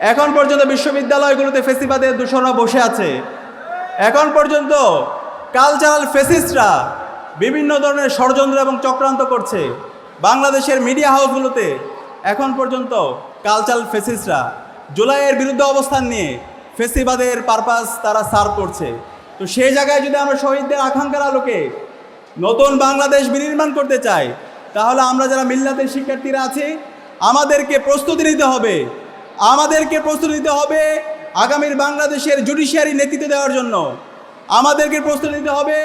এখন পর্যন্ত বিশ্ববিদ্যালয়গুলোতে ফেসিবাদের দূষণরা বসে আছে। এখন পর্যন্ত কালচারাল ফেসিস্টরা বিভিন্ন ধরনের ষড়যন্ত্র এবং চক্রান্ত করছে। বাংলাদেশের মিডিয়া হাউসগুলোতে এখন পর্যন্ত কালচারাল ফেসিস্টরা জুলাইয়ের বিরুদ্ধে অবস্থান নিয়ে ফেসিবাদের পারপাস তারা সার্ভ করছে। তো সেই জায়গায় যদি আমরা শহীদদের আকাঙ্ক্ষার আলোকে নতুন বাংলাদেশ বিনির্মাণ করতে চাই, তাহলে আমরা যারা মিল্লাতের শিক্ষার্থীরা আছি, আমাদেরকে প্রস্তুতি নিতে হবে আমাদেরকে প্রস্তুতি নিতে হবে আগামীর বাংলাদেশের জুডিশিয়ারি নেতৃত্ব দেওয়ার জন্য। আমাদেরকে প্রস্তুতি নিতে হবে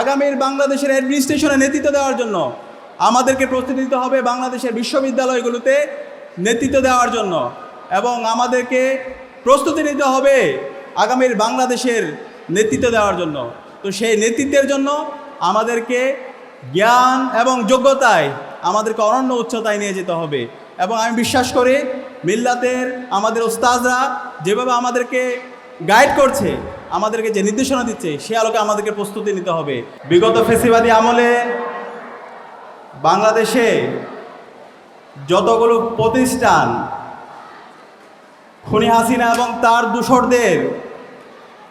আগামীর বাংলাদেশের অ্যাডমিনিস্ট্রেশনে নেতৃত্ব দেওয়ার জন্য। আমাদেরকে প্রস্তুতি নিতে হবে বাংলাদেশের বিশ্ববিদ্যালয়গুলোতে নেতৃত্ব দেওয়ার জন্য এবং আমাদেরকে প্রস্তুতি নিতে হবে আগামীর বাংলাদেশের নেতৃত্ব দেওয়ার জন্য। তো সেই নেতৃত্বের জন্য আমাদেরকে জ্ঞান এবং যোগ্যতায় আমাদেরকে অনন্য উচ্চতায় নিয়ে যেতে হবে। এবং আমি বিশ্বাস করি মিল্লাতের আমাদের ওস্তাজরা যেভাবে আমাদেরকে গাইড করছে, আমাদেরকে যে নির্দেশনা দিচ্ছে, সে আলোকে আমাদেরকে প্রস্তুতি নিতে হবে। বিগত ফেসিবাদী আমলে বাংলাদেশে যতগুলো প্রতিষ্ঠান, খুনি হাসিনা এবং তার দূষরদের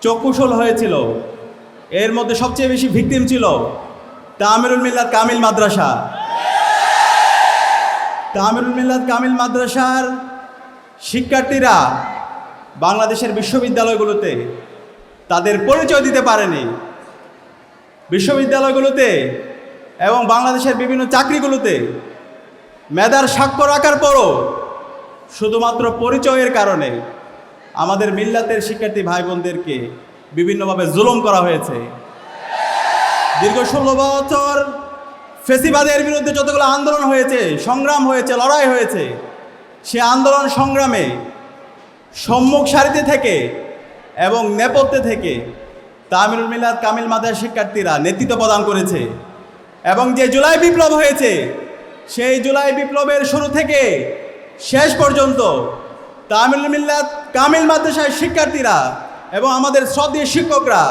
চক্ষুশল হয়েছিল, এর মধ্যে সবচেয়ে বেশি ভিকটিম ছিল তামিরুল মিল্লাত কামিল মাদ্রাসা। তামিরুল মিল্লাত কামিল মাদ্রাসার শিক্ষার্থীরা বাংলাদেশের বিশ্ববিদ্যালয়গুলোতে তাদের পরিচয় দিতে পারেনি। বিশ্ববিদ্যালয়গুলোতে এবং বাংলাদেশের বিভিন্ন চাকরিগুলোতে মেধার স্বাক্ষর রাখার পরও শুধুমাত্র পরিচয়ের কারণে আমাদের মিল্লাতের শিক্ষার্থী ভাই বোনদেরকে বিভিন্নভাবে জুলুম করা হয়েছে। দীর্ঘ ষোলো বছর ফেসিবাদের বিরুদ্ধে যতগুলো আন্দোলন হয়েছে, সংগ্রাম হয়েছে, লড়াই হয়েছে, সে আন্দোলন সংগ্রামে সম্মুখ সারিতে থেকে এবং নেপথ্যে থেকে তামিরুল মিলাদ কামিল মাদার শিক্ষার্থীরা নেতৃত্ব প্রদান করেছে। এবং যে জুলাই বিপ্লব হয়েছে, সেই জুলাই বিপ্লবের শুরু থেকে শেষ পর্যন্ত তামিল মিল্লাত কামিল মাদ্রাসার শিক্ষার্থীরা এবং আমাদের শ্রদ্ধীয় শিক্ষকরা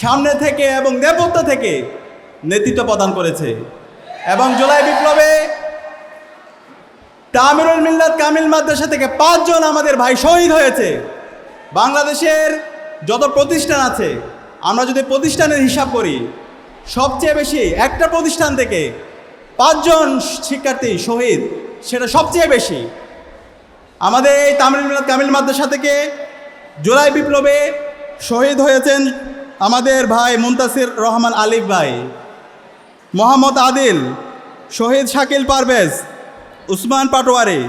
সামনে থেকে এবং নেপথ্য থেকে নেতৃত্ব প্রদান করেছে। এবং জুলাই বিপ্লবে তামিরুল মিল্লাত কামিল মাদ্রাসা থেকে পাঁচজন আমাদের ভাই শহীদ হয়েছে। বাংলাদেশের যত প্রতিষ্ঠান আছে, আমরা যদি প্রতিষ্ঠানের হিসাব করি, সবচেয়ে বেশি একটা প্রতিষ্ঠান থেকে পাঁচজন শিক্ষার্থী শহীদ, সেটা সবচেয়ে বেশি। আমাদের এই তামিল কামিল মাদ্রাসা থেকে জুলাই বিপ্লবে শহীদ হয়েছেন আমাদের ভাই মুন্তাসির রহমান আলিফ ভাই। মোহাম্মদ আদিল, শহীদ শাকিল পারভেজ, উসমান পাটোয়ারি,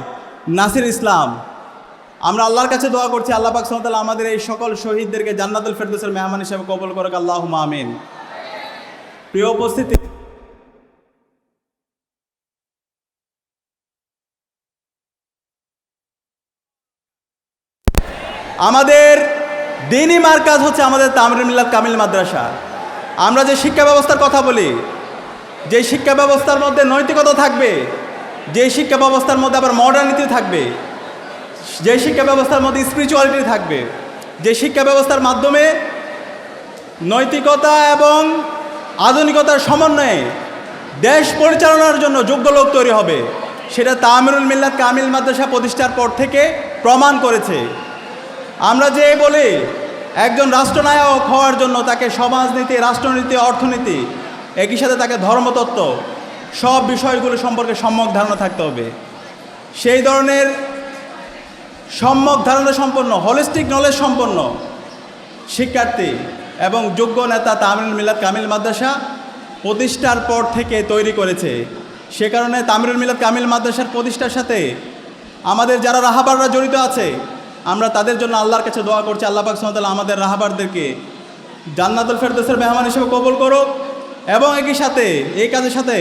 নাসির ইসলাম। আমরা আল্লাহর কাছে দোয়া করছি, আল্লাহ পাক সাল্লাহ আমাদের এই সকল শহীদদেরকে জান্নাতুল ফেরদৌসের মেহমান হিসেবে কবল করুক আল্লাহ আমিন। প্রিয় উপস্থিতি আমাদের দিনই মার্কাজ হচ্ছে আমাদের তামিল মিল্লাত কামিল মাদ্রাসা। আমরা যে শিক্ষা ব্যবস্থার কথা বলি যে শিক্ষা ব্যবস্থার মধ্যে নৈতিকতা থাকবে, যে শিক্ষা ব্যবস্থার মধ্যে আবার মডার্নিটি থাকবে, যে শিক্ষা ব্যবস্থার মধ্যে স্পিরিচুয়ালিটি থাকবে, যে শিক্ষা ব্যবস্থার মাধ্যমে নৈতিকতা এবং আধুনিকতার সমন্বয়ে দেশ পরিচালনার জন্য যোগ্য লোক তৈরি হবে। সেটা তামিরুল মিল্লাত কামিল মাদ্রাসা প্রতিষ্ঠার পর থেকে প্রমাণ করেছে। আমরা যে বলি, একজন রাষ্ট্রনায়ক হওয়ার জন্য তাকে সমাজনীতি, রাষ্ট্রনীতি, অর্থনীতি একই সাথে তাকে ধর্মতত্ত্ব, সব বিষয়গুলো সম্পর্কে সম্যক ধারণা থাকতে হবে। সেই ধরনের সম্যক ধারণা সম্পন্ন হলিস্টিক নলেজ সম্পন্ন শিক্ষার্থী এবং যোগ্য নেতা তামিল মিলাদ কামিল মাদ্রাসা প্রতিষ্ঠার পর থেকে তৈরি করেছে। সে কারণে তামিরুল মিলাদ কামিল মাদ্রাসার প্রতিষ্ঠার সাথে আমাদের যারা রাহাবাররা জড়িত আছে, আমরা তাদের জন্য আল্লাহর কাছে দোয়া করছি। আল্লাহ পাক আমাদের রাহাবারদেরকে জান্নাতুল ফেরদোসের মেহমান হিসেবে কবল করুক। এবং একই সাথে, এই কাজের সাথে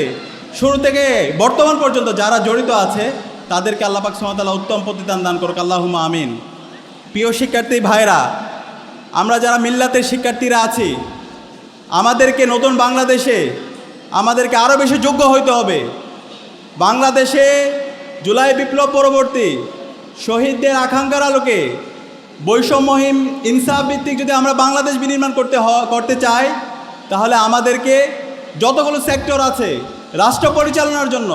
শুরু থেকে বর্তমান পর্যন্ত যারা জড়িত আছে, তাদেরকে আল্লাহ পাক সাল্লাহ উত্তম প্রতিদান দান করুক আল্লাহুমা আমিন। প্রিয় শিক্ষার্থী ভাইরা আমরা যারা মিল্লাতের শিক্ষার্থীরা আছি, আমাদেরকে নতুন বাংলাদেশে আমাদেরকে আরও বেশি যোগ্য হইতে হবে। বাংলাদেশে জুলাই বিপ্লব পরবর্তী শহীদদের আকাঙ্ক্ষার আলোকে বৈষম্যহীন ইনসাফ ভিত্তিক যদি আমরা বাংলাদেশ বিনির্মাণ করতে করতে চাই তাহলে আমাদেরকে যতগুলো সেক্টর আছে, রাষ্ট্র পরিচালনার জন্য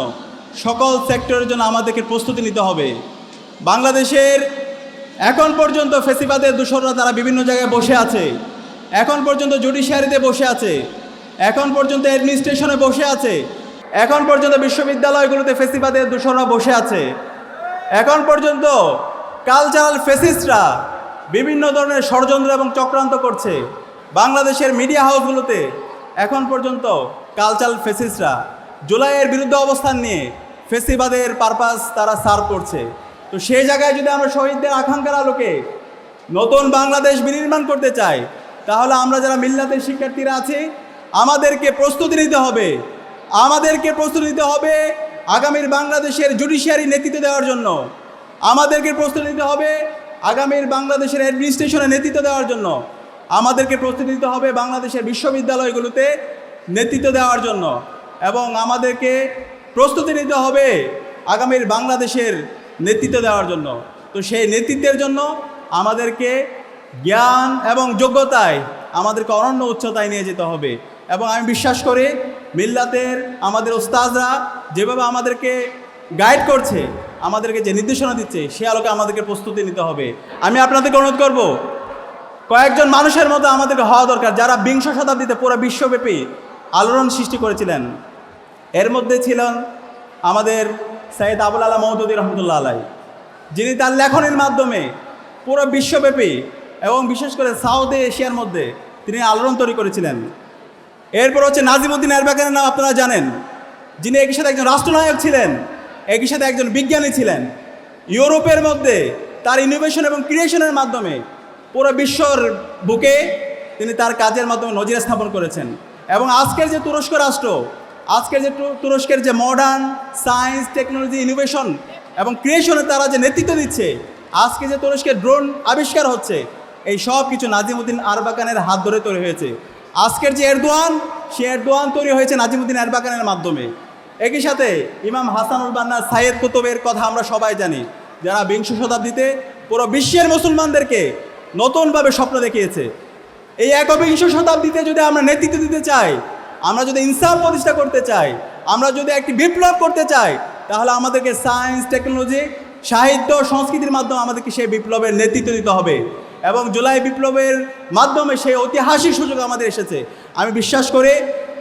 সকল সেক্টরের জন্য আমাদেরকে প্রস্তুতি নিতে হবে। বাংলাদেশের এখন পর্যন্ত ফেসিবাদের দূষণরা তারা বিভিন্ন জায়গায় বসে আছে। এখন পর্যন্ত জুডিশিয়ারিতে বসে আছে। এখন পর্যন্ত অ্যাডমিনিস্ট্রেশনে বসে আছে। এখন পর্যন্ত বিশ্ববিদ্যালয়গুলোতে ফেসিবাদের দূষণরা বসে আছে। এখন পর্যন্ত কালচারাল ফেসিস্টরা বিভিন্ন ধরনের ষড়যন্ত্র এবং চক্রান্ত করছে। বাংলাদেশের মিডিয়া হাউসগুলোতে এখন পর্যন্ত কালচারাল ফেসিসরা জুলাইয়ের বিরুদ্ধে অবস্থান নিয়ে ফেসিবাদের পারপাস তারা সার্ভ করছে। তো সেই জায়গায় যদি আমরা শহীদদের আকাঙ্ক্ষার আলোকে নতুন বাংলাদেশ বিনির্মাণ করতে চাই, তাহলে আমরা যারা মিল্লাতের শিক্ষার্থীরা আছি, আমাদেরকে প্রস্তুতি নিতে হবে। আমাদেরকে প্রস্তুতি নিতে হবে আগামীর বাংলাদেশের জুডিশিয়ারি নেতৃত্ব দেওয়ার জন্য। আমাদেরকে প্রস্তুতি নিতে হবে আগামীর বাংলাদেশের অ্যাডমিনিস্ট্রেশনে নেতৃত্ব দেওয়ার জন্য। আমাদেরকে প্রস্তুতি নিতে হবে বাংলাদেশের বিশ্ববিদ্যালয়গুলোতে নেতৃত্ব দেওয়ার জন্য। এবং আমাদেরকে প্রস্তুতি নিতে হবে আগামীর বাংলাদেশের নেতৃত্ব দেওয়ার জন্য। তো সেই নেতৃত্বের জন্য আমাদেরকে জ্ঞান এবং যোগ্যতায় আমাদেরকে অনন্য উচ্চতায় নিয়ে যেতে হবে। এবং আমি বিশ্বাস করি মিল্লাতের আমাদের ওস্তাজরা যেভাবে আমাদেরকে গাইড করছে, আমাদেরকে যে নির্দেশনা দিচ্ছে, সে আলোকে আমাদেরকে প্রস্তুতি নিতে হবে। আমি আপনাদেরকে অনুরোধ করব কয়েকজন মানুষের মতো আমাদেরকে হওয়া দরকার, যারা বিংশ শতাব্দীতে পুরো বিশ্বব্যাপী আলোড়ন সৃষ্টি করেছিলেন। এর মধ্যে ছিলেন আমাদের সৈয়দ আবুল আলা মহদুদ্দিন রহমতুল্লাহ আলাই, যিনি তার লেখনের মাধ্যমে পুরো বিশ্বব্যাপী এবং বিশেষ করে সাউথ এশিয়ার মধ্যে তিনি আলোড়ন তৈরি করেছিলেন। এরপর হচ্ছে নাজিমুদ্দিন এরবাকারের নাম আপনারা জানেন, যিনি একই সাথে একজন রাষ্ট্রনায়ক ছিলেন, একই সাথে একজন বিজ্ঞানী ছিলেন। ইউরোপের মধ্যে তার ইনোভেশন এবং ক্রিয়েশনের মাধ্যমে পুরো বিশ্বর বুকে তিনি তার কাজের মাধ্যমে নজির স্থাপন করেছেন। এবং আজকের যে তুরস্ক রাষ্ট্র, আজকের যে তুরস্কের যে মডার্ন সায়েন্স টেকনোলজি ইনোভেশন এবং ক্রিয়েশনে তারা যে নেতৃত্ব দিচ্ছে, আজকে যে তুরস্কের ড্রোন আবিষ্কার হচ্ছে, এই সব কিছু নাজিমুদ্দিন আরবাকানের হাত ধরে তৈরি হয়েছে। আজকের যে এরদোয়ান, সে এরদোয়ান তৈরি হয়েছে নাজিমুদ্দিন আরবাকানের মাধ্যমে। একই সাথে ইমাম হাসানুল বান্না সাইয়েদ কুতুবের কথা আমরা সবাই জানি, যারা বিংশ শতাব্দীতে পুরো বিশ্বের মুসলমানদেরকে নতুনভাবে স্বপ্ন দেখিয়েছে। এই একবিংশ শতাব্দীতে যদি আমরা নেতৃত্ব দিতে চাই, আমরা যদি ইনসাফ প্রতিষ্ঠা করতে চাই, আমরা যদি একটি বিপ্লব করতে চাই, তাহলে আমাদেরকে সায়েন্স, টেকনোলজি, সাহিত্য, সংস্কৃতির মাধ্যমে আমাদেরকে সেই বিপ্লবের নেতৃত্ব দিতে হবে। এবং জুলাই বিপ্লবের মাধ্যমে সেই ঐতিহাসিক সুযোগ আমাদের এসেছে। আমি বিশ্বাস করি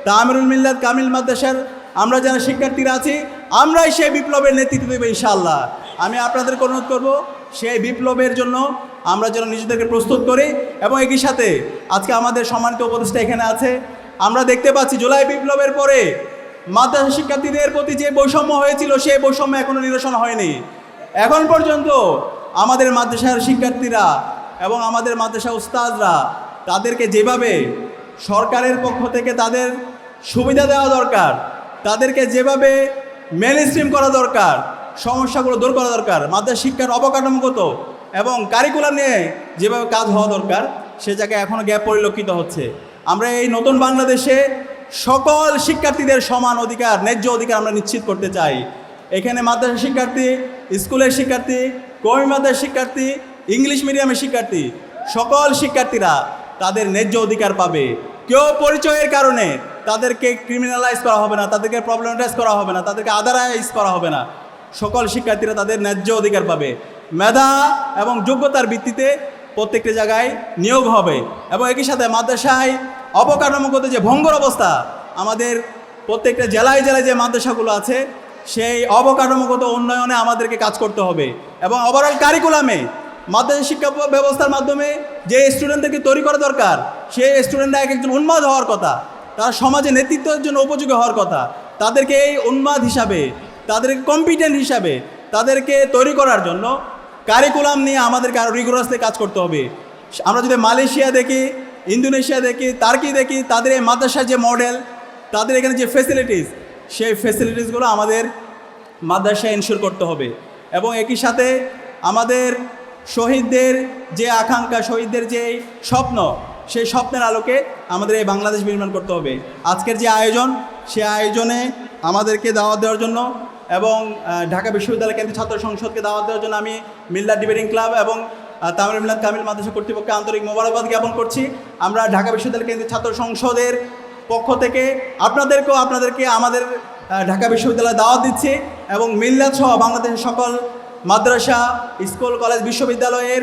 তামিরুল মিল্লাত কামিল মাদ্রাসার আমরা যারা শিক্ষার্থীরা আছি, আমরাই সেই বিপ্লবের নেতৃত্ব দেবো ইনশাআল্লাহ। আমি আপনাদেরকে অনুরোধ করব, সেই বিপ্লবের জন্য আমরা যেন নিজেদেরকে প্রস্তুত করি এবং একই সাথে আজকে আমাদের সম্মানিত উপদেষ্টা এখানে আছে। আমরা দেখতে পাচ্ছি জুলাই বিপ্লবের পরে মাদ্রাসা শিক্ষার্থীদের প্রতি যে বৈষম্য হয়েছিল, সেই বৈষম্য এখনও নিরসন হয়নি। এখন পর্যন্ত আমাদের মাদ্রাসার শিক্ষার্থীরা এবং আমাদের মাদ্রাসা উস্তাদরা তাদেরকে যেভাবে সরকারের পক্ষ থেকে তাদের সুবিধা দেওয়া দরকার, তাদেরকে যেভাবে মেন স্ট্রিম করা দরকার, সমস্যাগুলো দূর করা দরকার, মাদ্রাসা শিক্ষার অবকাঠামোগত এবং কারিকুলাম নিয়ে যেভাবে কাজ হওয়া দরকার, সে জায়গায় এখনও গ্যাপ পরিলক্ষিত হচ্ছে। আমরা এই নতুন বাংলাদেশে সকল শিক্ষার্থীদের সমান অধিকার, ন্যায্য অধিকার আমরা নিশ্চিত করতে চাই। এখানে মাদ্রাসা শিক্ষার্থী, স্কুলের শিক্ষার্থী, কমি মাদ্রাসা শিক্ষার্থী, ইংলিশ মিডিয়ামের শিক্ষার্থী, সকল শিক্ষার্থীরা তাদের ন্যায্য অধিকার পাবে। কেউ পরিচয়ের কারণে তাদেরকে ক্রিমিনালাইজ করা হবে না, তাদেরকে প্রবলেমাটাইজ করা হবে না, তাদেরকে আদারাইজ করা হবে না। সকল শিক্ষার্থীরা তাদের ন্যায্য অধিকার পাবে। মেধা এবং যোগ্যতার ভিত্তিতে প্রত্যেকটি জায়গায় নিয়োগ হবে। এবং একই সাথে মাদ্রাসায় অবকাঠামোগত যে ভঙ্গর অবস্থা, আমাদের প্রত্যেকটা জেলায় জেলায় যে মাদ্রাসাগুলো আছে, সেই অবকাঠামোগত উন্নয়নে আমাদেরকে কাজ করতে হবে। এবং ওভারঅল কারিকুলামে মাদ্রাসা শিক্ষা ব্যবস্থার মাধ্যমে যে স্টুডেন্টদেরকে তৈরি করা দরকার, সেই স্টুডেন্টরা এক একজন উন্মাদ হওয়ার কথা, তারা সমাজে নেতৃত্বের জন্য উপযোগী হওয়ার কথা, তাদেরকে এই উন্মাদ হিসাবে, তাদেরকে কম্পিটেন্ট হিসাবে, তাদেরকে তৈরি করার জন্য কারিকুলাম নিয়ে আমাদেরকে আরও রিগুরাসলি কাজ করতে হবে। আমরা যদি মালয়েশিয়া দেখি, ইন্দোনেশিয়া দেখি, তার্কি দেখি, তাদের এই মাদ্রাসার যে মডেল তাদের এখানে যে ফেসিলিটিস সেই ফেসিলিটিসগুলো আমাদের মাদ্রাসায় এনশিওর করতে হবে। এবং একই সাথে আমাদের শহীদদের যে আকাঙ্ক্ষা, শহীদদের যে স্বপ্ন, সেই স্বপ্নের আলোকে আমাদের এই বাংলাদেশ নির্মাণ করতে হবে। আজকের যে আয়োজন, সে আয়োজনে আমাদেরকে দাওয়াত দেওয়ার জন্য এবং ঢাকা বিশ্ববিদ্যালয় কেন্দ্রীয় ছাত্র সংসদকে দাওয়াত দেওয়ার জন্য আমি মিল্লা ডিবেটিং ক্লাব এবং তামিল মিলাদ কামিল মাদ্রাসা কর্তৃপক্ষকে আন্তরিক মোবারকবাদ জ্ঞাপন করছি। আমরা ঢাকা বিশ্ববিদ্যালয় কেন্দ্রীয় ছাত্র সংসদের পক্ষ থেকে আপনাদেরকেও আপনাদেরকে আমাদের ঢাকা বিশ্ববিদ্যালয়ে দাওয়াত দিচ্ছি এবং মিল্লাত সহ বাংলাদেশের সকল মাদ্রাসা, স্কুল, কলেজ, বিশ্ববিদ্যালয়ের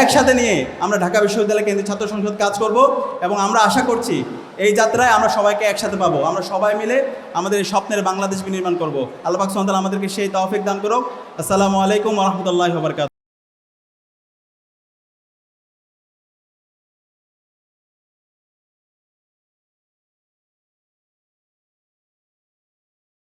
একসাথে নিয়ে আমরা ঢাকা বিশ্ববিদ্যালয় কেন্দ্রীয় ছাত্র সংসদ কাজ করব এবং আমরা আশা করছি এই যাত্রায় আমরা সবাইকে একসাথে পাবো। আমরা সবাই মিলে আমাদের এই স্বপ্নের বাংলাদেশ বিনির্মাণ করব। আল্লাহ পাক সুবহানাহু আমাদেরকে সেই তৌফিক দান করুক। আসসালামু আলাইকুম রহমতুল্লাহ বরকাত